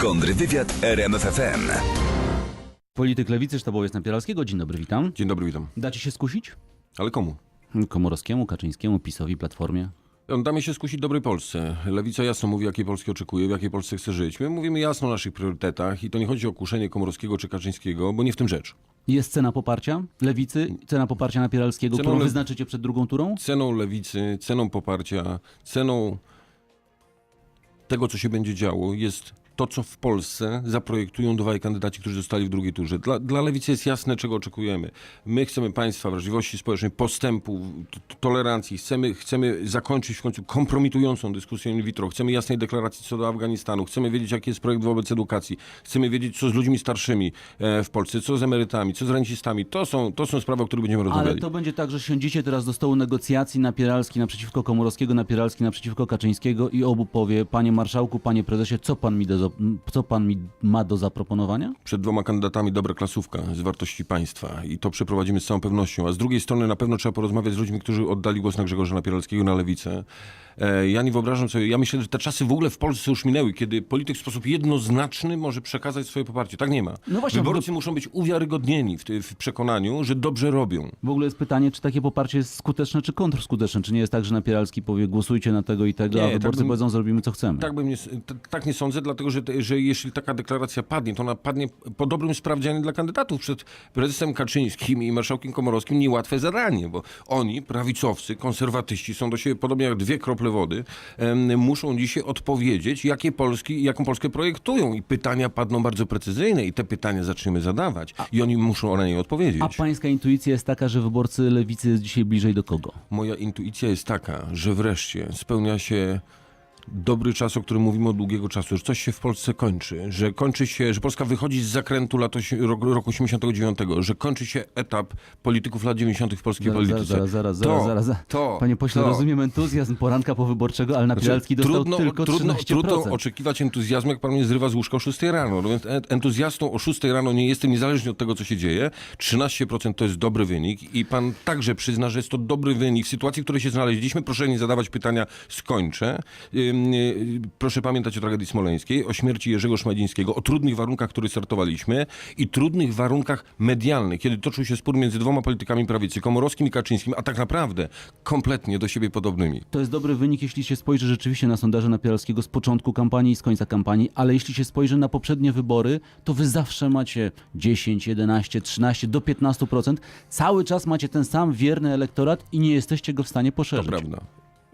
Kontrwywiad RMFFM. Polityk Lewicy, sztabowiec Napieralskiego. Dzień dobry, witam. Dzień dobry, witam. Dacie się skusić? Ale komu? Komorowskiemu, Kaczyńskiemu, PiSowi, Platformie. Damy się skusić dobrej Polsce. Lewica jasno mówi, jakiej Polski oczekuje, w jakiej Polsce chce żyć. My mówimy jasno o naszych priorytetach i to nie chodzi o kuszenie Komorowskiego czy Kaczyńskiego, bo nie w tym rzecz. Jest cena poparcia Lewicy, cena poparcia Napieralskiego, Ceną którą wyznaczycie przed drugą turą? Ceną lewicy, ceną poparcia, ceną tego, co się będzie działo, jest to, co w Polsce zaprojektują dwaj kandydaci, którzy zostali w drugiej turze. Dla, dla lewicy jest jasne, czego oczekujemy. My chcemy państwa wrażliwości społecznej, postępu, tolerancji. Chcemy, chcemy zakończyć w końcu kompromitującą dyskusję in vitro. Chcemy jasnej deklaracji co do Afganistanu. Chcemy wiedzieć, jaki jest projekt wobec edukacji. Chcemy wiedzieć, co z ludźmi starszymi e, w Polsce, co z emerytami, co z rencistami. To są, to są sprawy, o których będziemy Ale rozmawiali. to będzie tak, że siądziecie teraz do stołu negocjacji Napieralski naprzeciwko Komorowskiego, Napieralski naprzeciwko Kaczyńskiego i obu powie, panie marszałku, panie prezesie, co pan mi, do, co pan mi ma do zaproponowania? przed dwoma kandydatami dobra klasówka z wartości państwa i to przeprowadzimy z całą pewnością. A z drugiej strony na pewno trzeba porozmawiać z ludźmi, którzy oddali głos na Grzegorza Napieralskiego na lewicę. E, ja nie wyobrażam sobie, ja myślę, że te czasy w ogóle w Polsce już minęły, kiedy polityk w sposób jednoznaczny może przekazać swoje poparcie. Tak nie ma. No właśnie, Wyborcy muszą być uwiarygodnieni w, w przekonaniu, że dobrze robią. W ogóle jest pytanie, czy takie poparcie jest skuteczne, czy kontrskuteczne? Czy nie jest tak, że Napieralski powie, głosujcie na tego i tego, Nie, a tak wyborcy bym- powiedzą, zrobimy co chcemy? Tak, bym nie, tak nie sądzę, dlatego że, że jeśli taka deklaracja padnie, to ona padnie po dobrym sprawdzianie dla kandydatów przed prezesem Kaczyńskim i marszałkiem Komorowskim niełatwe zadanie, bo oni, prawicowcy, konserwatyści, są do siebie podobnie jak dwie krople wody, muszą dzisiaj odpowiedzieć, jakie Polski, jaką Polskę projektują. I pytania padną bardzo precyzyjne i te pytania zaczniemy zadawać. I oni muszą na nie odpowiedzieć. A pańska intuicja jest taka, że wyborcy lewicy jest dzisiaj bliżej do kogo? Moja intuicja jest taka, że wreszcie spełnia się dobry czas, o którym mówimy od długiego czasu, że coś się w Polsce kończy, że kończy się, że Polska wychodzi z zakrętu lat roku, roku 89, że kończy się etap polityków lat 90. w polskiej Zaraz, polityce. zaraz, zaraz, to, zaraz, zaraz, zaraz. To, Panie pośle, to. rozumiem entuzjazm poranka powyborczego, ale Znaczy, Napieralski dostał trudno, tylko trudno, 13%. trudno oczekiwać entuzjazmu, jak pan mnie zrywa z łóżka o 6 rano. No więc en- entuzjastą o 6 rano nie jestem, niezależnie od tego, co się dzieje. 13% to jest dobry wynik i pan także przyzna, że jest to dobry wynik. W sytuacji, w której się znaleźliśmy, proszę nie zadawać pytania, skończę. Y, Proszę pamiętać o tragedii smoleńskiej, o śmierci Jerzego Szmadzińskiego, o trudnych warunkach, w których startowaliśmy i trudnych warunkach medialnych, kiedy toczył się spór między dwoma politykami prawicy, Komorowskim i Kaczyńskim, a tak naprawdę kompletnie do siebie podobnymi. To jest dobry wynik, jeśli się spojrzy rzeczywiście na sondaże Napieralskiego z początku kampanii i z końca kampanii, ale jeśli się spojrzy na poprzednie wybory, to wy zawsze macie 10, 11, 13 do 15%. Cały czas macie ten sam wierny elektorat i nie jesteście go w stanie To poszerzyć. prawda.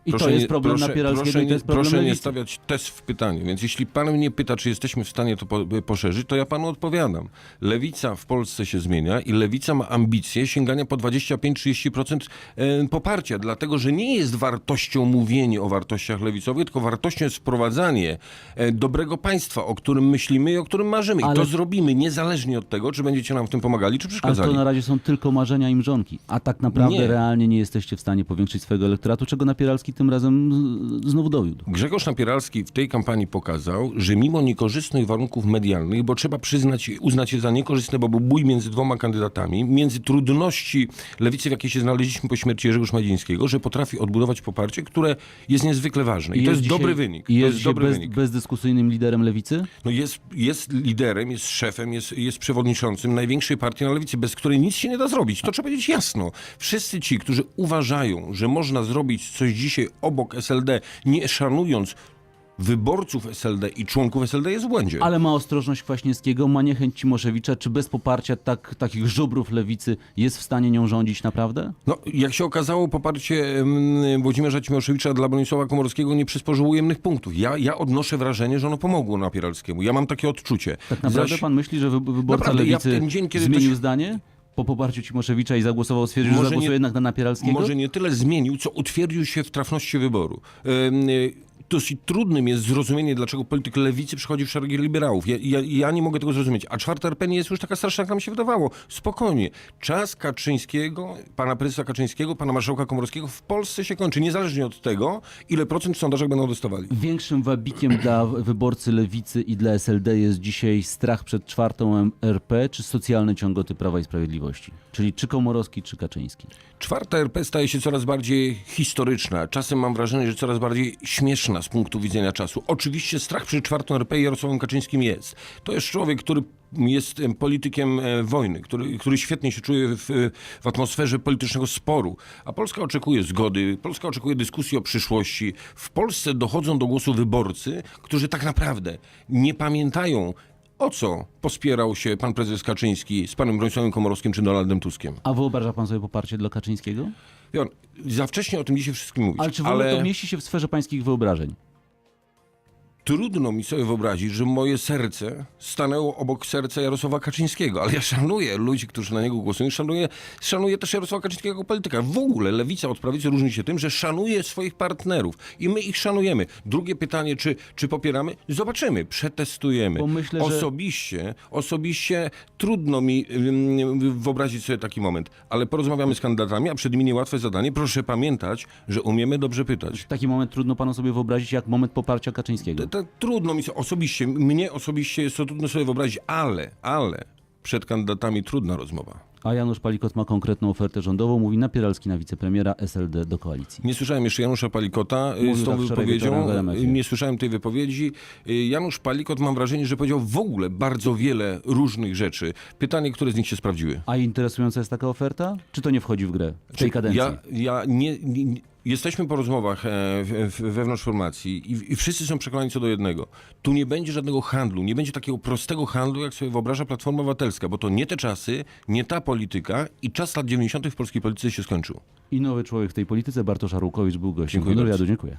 I to jest problem Napieralskiego proszę i to jest nie, problem Proszę nie Lewicy. stawiać test w pytaniu, więc jeśli pan mnie pyta, czy jesteśmy w stanie to po, poszerzyć, to ja panu odpowiadam. Lewica w Polsce się zmienia i lewica ma ambicje sięgania po 25-30% e, poparcia, dlatego że nie jest wartością mówienie o wartościach lewicowych, tylko wartością jest wprowadzanie e, dobrego państwa, o którym myślimy i o którym marzymy. I Ale- to zrobimy niezależnie od tego, czy będziecie nam w tym pomagali, czy Ale przeszkadzali. to na razie są tylko marzenia i mrzonki, a tak naprawdę Nie. realnie nie jesteście w stanie powiększyć swojego elektoratu, czego Napieralski tym razem z- znów dowiódł. Grzegorz Napieralski w tej kampanii pokazał, że mimo niekorzystnych warunków medialnych, bo trzeba przyznać, uznać je za niekorzystne, bo był bój między dwoma kandydatami, między trudności lewicy, w jakiej się znaleźliśmy po śmierci Jerzego Szmadzińskiego, że potrafi odbudować poparcie, które jest niezwykle ważne. I, to jest dobry wynik. I jest, jest dobry bez, wynik. bezdyskusyjnym liderem lewicy? No jest, jest liderem, jest szefem, jest, jest przewodniczącym największej partii na lewicy, bez której nic się nie da zrobić. To trzeba powiedzieć jasno. Wszyscy ci, którzy uważają, że można zrobić coś dzisiaj obok SLD, nie szanując wyborców SLD i członków SLD, jest w błędzie. Ale ma ostrożność Kwaśniewskiego, ma niechęć Cimoszewicza. Czy bez poparcia tak, takich żubrów lewicy jest w stanie nią rządzić naprawdę? No, jak się okazało, poparcie mm, Włodzimierza Cimoszewicza dla Bronisława Komorowskiego nie przysporzyło ujemnych punktów. Ja, ja odnoszę wrażenie, że ono pomogło Napieralskiemu. Ja mam takie odczucie. Tak naprawdę Zaś- pan myśli, że wy, wyborca Naprawdę, ja lewicy ten dzień, zmienił to się- zdanie? Po poparciu Cimoszewicza i zagłosował, stwierdził, że Może zagłosuje nie- jednak na Napieralskiego? Może nie tyle zmienił, co utwierdził się w trafności wyboru. Ym, y, Dosyć trudnym jest zrozumienie, dlaczego polityk lewicy przychodzi w szeregi liberałów. Ja, ja, ja nie mogę tego zrozumieć. A czwarta RP nie jest już taka straszna, jak nam się wydawało. Spokojnie. Czas Kaczyńskiego, pana prezesa Kaczyńskiego, pana marszałka Komorowskiego w Polsce się kończy. Niezależnie od tego, ile procent w sondażach będą dostawali. Większym wabikiem dla wyborcy lewicy i dla SLD jest dzisiaj strach przed czwartą RP, czy socjalne ciągoty Prawa i Sprawiedliwości? Czyli czy Komorowski, czy Kaczyński? Czwarta RP staje się coraz bardziej historyczna. Czasem mam wrażenie, że coraz bardziej śmieszna. Z punktu widzenia czasu. Oczywiście strach przed czwartą RP Jarosławem Kaczyńskim jest. To jest człowiek, który jest em, politykiem e, wojny, który, który świetnie się czuje w, w atmosferze politycznego sporu. A Polska oczekuje zgody, Polska oczekuje dyskusji o przyszłości. W Polsce dochodzą do głosu wyborcy, którzy tak naprawdę nie pamiętają, o co pospierał się pan prezes Kaczyński z panem Bronisławem Komorowskim czy Donaldem Tuskiem. A wyobraża pan sobie poparcie dla Kaczyńskiego? Za wcześnie o tym dzisiaj wszystkim mówić. Ale czy w ogóle to mieści się w sferze pańskich wyobrażeń? Trudno mi sobie wyobrazić, że moje serce stanęło obok serca Jarosława Kaczyńskiego, ale ja szanuję ludzi, którzy na niego głosują, szanuję, szanuję też Jarosława Kaczyńskiego jako polityka. W ogóle lewica od prawicy różni się tym, że szanuje swoich partnerów i my ich szanujemy. Drugie pytanie, czy, czy popieramy? Zobaczymy, przetestujemy. Myślę, że- Osobiście, osobiście trudno mi wyobrazić sobie taki moment, ale porozmawiamy z kandydatami, a przed nimi niełatwe zadanie. Proszę pamiętać, że umiemy dobrze pytać. Taki moment trudno panu sobie wyobrazić jak moment poparcia Kaczyńskiego. Trudno mi so- osobiście, mnie osobiście jest to trudno sobie wyobrazić, ale, ale przed kandydatami trudna rozmowa. A Janusz Palikot ma konkretną ofertę rządową, mówi Napieralski na wicepremiera SLD do koalicji. Nie słyszałem jeszcze Janusza Palikota y, Mówił z tą tak wypowiedzią. Y, Nie słyszałem tej wypowiedzi. Y, Janusz Palikot mam wrażenie, że powiedział w ogóle bardzo wiele różnych rzeczy. Pytanie, które z nich się sprawdziły. A interesująca jest taka oferta? Czy to nie wchodzi w grę w tej kadencji? Ja, ja nie, nie- jesteśmy po rozmowach e, wewnątrz formacji i, wszyscy są przekonani co do jednego. Tu nie będzie żadnego handlu, nie będzie takiego prostego handlu, jak sobie wyobraża Platforma Obywatelska, bo to nie te czasy, nie ta polityka i czas lat 90. w polskiej polityce się skończył. I nowy człowiek w tej polityce, Bartosz Arłukowicz, był gościem Dziękuję bardzo. Dziękuję.